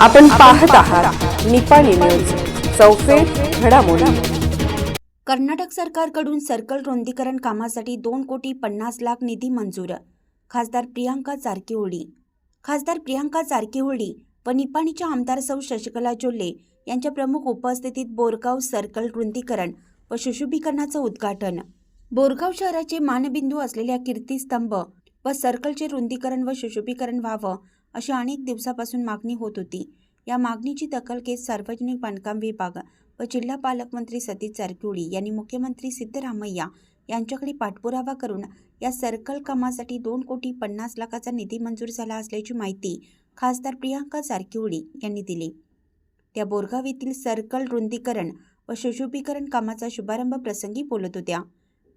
आपण पाहत आहात निपाणी न्यूज चौफेर घडामोडी. कर्नाटक सरकारकडून सर्कल रुंदीकरण कामासाठी दोन कोटी पन्नास लाख निधी मंजूर खासदार प्रियांका चारकीहोळी. खासदार प्रियांका चारकीहोळी व निपाणीच्या आमदार सौ शशिकला जोल्ले यांच्या प्रमुख उपस्थितीत बोरगाव सर्कल रुंदीकरण व सुशुभीकरणाचं उद्घाटन. बोरगाव शहराचे मानबिंदू असलेल्या कीर्तीस्तंभ व सर्कलचे रुंदीकरण व सुशोभीकरण व्हावं अशी अनेक दिवसापासून मागणी होत होती. या मागणीची दखल घेत सार्वजनिक बांधकाम विभाग व जिल्हा पालकमंत्री सतीश जारकिहोळी यांनी मुख्यमंत्री सिद्धरामय्या यांच्याकडे पाठपुरावा करून या सर्कल कामासाठी दोन कोटी पन्नास लाखाचा निधी मंजूर झाला असल्याची माहिती खासदार प्रियांका जारकिहोळी यांनी दिली. त्या बोरगाव येथील सर्कल रुंदीकरण व सुशोभीकरण कामाचा शुभारंभ प्रसंगी बोलत होत्या.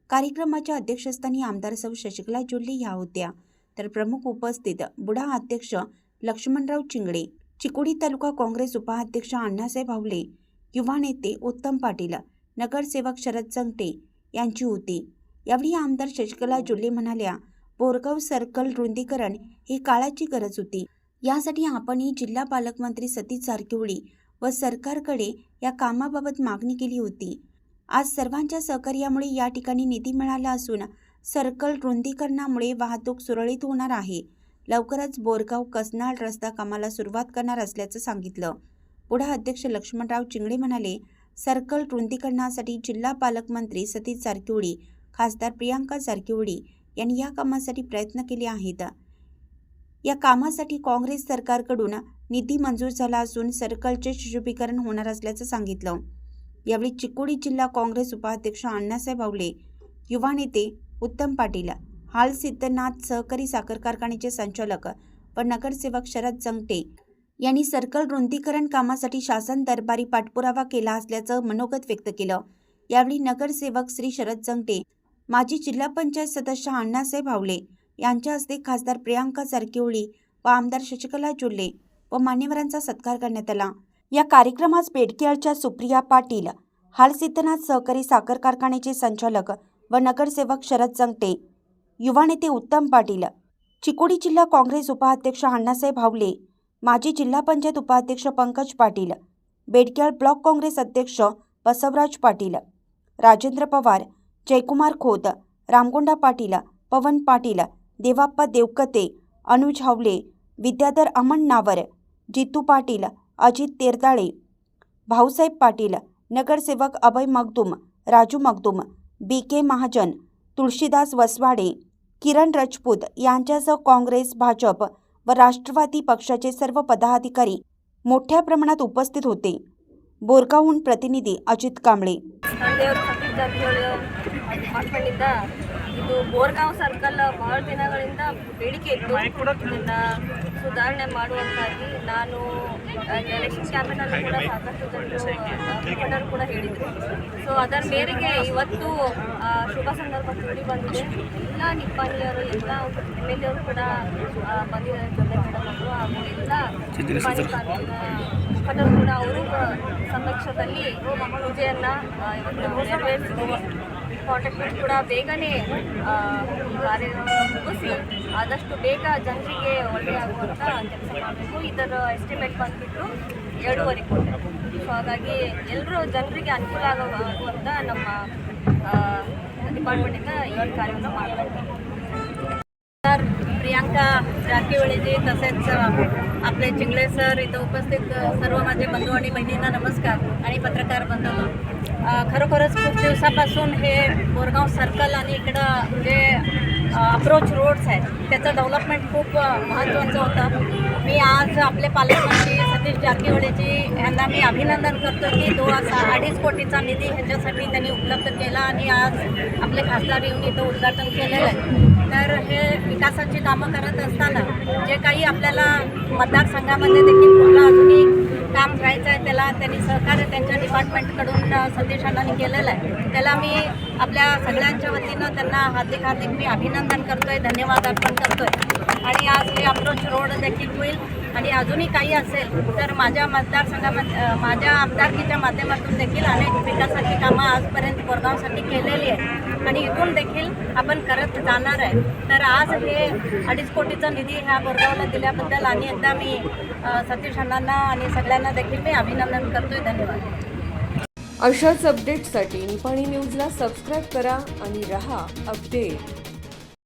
कार्यक्रमाच्या अध्यक्षस्थानी आमदार सौ शशिकला जोल्ले ह्या होत्या. तर प्रमुख उपस्थित बुढा अध्यक्ष लक्ष्मणराव चिंगडे चिकोडी तालुका काँग्रेस उपाध्यक्ष अण्णासाहेब भावले युवा नेते उत्तम पाटील नगरसेवक शरद चंगटे यांची होती. यावेळी आमदार शशिकला जुल्ले म्हणाल्या बोरगाव सर्कल रुंदीकरण ही काळाची गरज होती. यासाठी आपणही जिल्हा पालकमंत्री सतीश जारकिहोळी व सरकारकडे या कामाबाबत मागणी केली होती. आज सर्वांच्या सहकार्यामुळे या ठिकाणी निधी मिळाला असून सर्कल रुंदीकरणामुळे वाहतूक सुरळीत होणार आहे. लवकरच बोरगाव कसनाळ रस्ता कामाला सुरुवात करणार असल्याचं सांगितलं. पुढे अध्यक्ष लक्ष्मणराव चिंगडे म्हणाले सर्कल रुंदीकरणासाठी जिल्हा पालकमंत्री सतीश सारकिवडी खासदार प्रियांका जारकिहोळी यांनी या कामासाठी प्रयत्न केले आहेत. या कामासाठी काँग्रेस सरकारकडून निधी मंजूर झाला असून सर्कलचे शिशुभीकरण होणार असल्याचं सांगितलं. यावेळी चिकोडी जिल्हा काँग्रेस उपाध्यक्ष अण्णासाहेब आवले युवा नेते उत्तम पाटील. हाल सिद्धनाथ सहकारी साखर कारखान्याचे संचालक व नगरसेवक शरद जंगटे यांनी सर्कल रुंदीकरण कामासाठी शासन दरबारी पाठपुरावा केला असल्याचं मनोगत व्यक्त केलं. यावेळी नगरसेवक श्री शरद जंगटे माजी जिल्हा पंचायत सदस्य अण्णासाहेब भावले यांच्या हस्ते खासदार प्रियांका सरकिवळी व आमदार शशिकला जुल्ले व मान्यवरांचा सत्कार करण्यात आला. या कार्यक्रमास बेडकेळच्या सुप्रिया पाटील हालसिद्धनाथ सहकारी साखर कारखान्याचे संचालक व नगरसेवक शरद चंगटे. युवा नेते उत्तम पाटील. चिकोडी जिल्हा काँग्रेस उपाध्यक्ष अण्णासाहेब हावले. माजी जिल्हा पंचायत उपाध्यक्ष पंकज पाटील. बेडक्याळ ब्लॉक काँग्रेस अध्यक्ष बसवराज पाटील. राजेंद्र पवार जयकुमार खोत रामगोंडा पाटील पवन पाटील देवाप्पा देवकते अनुज हावले विद्याधर अमन नावर जितू पाटील अजित तेरदाळे भाऊसाहेब पाटील नगरसेवक अभय मगदूम राजू मगदूम बी के महाजन तुळशीदास वसवाडे किरण राजपूत यांच्यासह काँग्रेस भाजप व राष्ट्रवादी पक्षाचे सर्व पदाधिकारी मोठ्या प्रमाणात उपस्थित होते बोरगावहून प्रतिनिधी अजित कांबळे ತಂದೆಯವರು ಸತೀಶ್ ಜಾರಕಿಹೊಳಿ ಮಾಡ್ಕೊಂಡಿದ್ದ ಇದು ಬೋರ್ಗಾಂವ್ ಸರ್ಕಲ್ ಬಹಳ ದಿನಗಳಿಂದ ಬೇಡಿಕೆ ಇತ್ತು ಇದನ್ನ ಸುಧಾರಣೆ ಮಾಡುವಂತಾಗಿ ನಾನು ಎಲೆಕ್ಷನ್ ಕ್ಯಾಂಪೇನಲ್ಲಿ ಕೂಡ ಸಾಕಷ್ಟು ಜನರು ಕೂಡ ಹೇಳಿದರು. ಸೊ ಅದರ ಮೇರೆಗೆ ಇವತ್ತು ಶುಭ ಸಂದರ್ಭ ಕೂಡಿ ಬಂದಿದೆ. ಎಲ್ಲ ನಿಪ್ಪಾಣಿಯವರು, ಎಲ್ಲ ಎಂ ಎಲ್ ಎವರು ಕೂಡ ಬಂದಿದ್ದಾರೆ ಹಾಗೂ ಎಲ್ಲ ಮುಖಂಡರು ಕೂಡ ಅವರು ಸಮಕ್ಷದಲ್ಲಿ ಪೂಜೆಯನ್ನ ಇವತ್ತು ನೆರವೇರಿಸಿದ್ದೀವಿ ಕೂಡ ಬೇಗನೆ ಕಾರ್ಯ ಮುಗಿಸಿ ಆದಷ್ಟು ಬೇಗ ಜನರಿಗೆ ಒಳ್ಳೆಯಾಗುವಂಥ ಕೆಲಸ ಮಾಡಬೇಕು ಇದರ ಎಸ್ಟಿಮೇಟ್ ಬಂದುಬಿಟ್ಟು ಎರಡೂವರೆ ಕೋಟಿ ಸೊ ಹಾಗಾಗಿ ಎಲ್ಲರೂ ಜನರಿಗೆ ಅನುಕೂಲ ಆಗೋ ಆಗುವಂಥ ನಮ್ಮ ಡಿಪಾರ್ಟ್ಮೆಂಟಿಂದ ಈ ಕಾರ್ಯವನ್ನು ಮಾಡಬೇಕು सर प्रियांका जारकिहोळीजी तसेच आपले चिंगळे सर इथं उपस्थित सर्व माझे बंधू आणि बहिणींना नमस्कार आणि पत्रकार बंधू अ, खरोखरच खूप दिवसापासून हे बोरगाव सर्कल आणि इकडं जे अप्रोच रोड्स आहेत त्याचं डेव्हलपमेंट खूप महत्त्वाचं होतं. मी आज आपले पालकमंत्री सतीश जारकिहोळीजी यांना मी अभिनंदन करतो की दो असा अडीच कोटीचा निधी ह्याच्यासाठी त्यांनी उपलब्ध केला आणि आज आपले खासदार येऊन इथं उद्घाटन केलेलं आहे. तर हे विकासाची कामं करत असताना जे काही आपल्याला मतदारसंघामध्ये देखील त्यांनी सहकार्य त्यांच्या डिपार्टमेंटकडून अ, केलेलं आहे. त्याला मी आपल्या सगळ्यांच्या वतीनं त्यांना हार्दिक हार्दिक मी अभिनंदन करतोय धन्यवाद अर्पण करतोय. आणि आज हे अप्रोच रोड देखील होईल. आणि अजूनही काही असेल तर माझ्या मतदारसंघामध्ये माझ्या आमदारकीच्या माध्यमातून देखील अनेक विकासाची कामं आजपर्यंत कोरगावसाठी केलेली आहे आणि इथून देखील आपण करत जाणार आहे. तर आज हे अडीच कोटीचा निधी ह्या बोरगावला दिल्याबद्दल आणि एकदा मी सतीश अण्णांना आणि सगळ्यांना देखील मी अभिनंदन करतोय. धन्यवाद. अशाच अपडेट्ससाठी निपाणी न्यूजला सबस्क्राईब करा आणि रहा अपडेट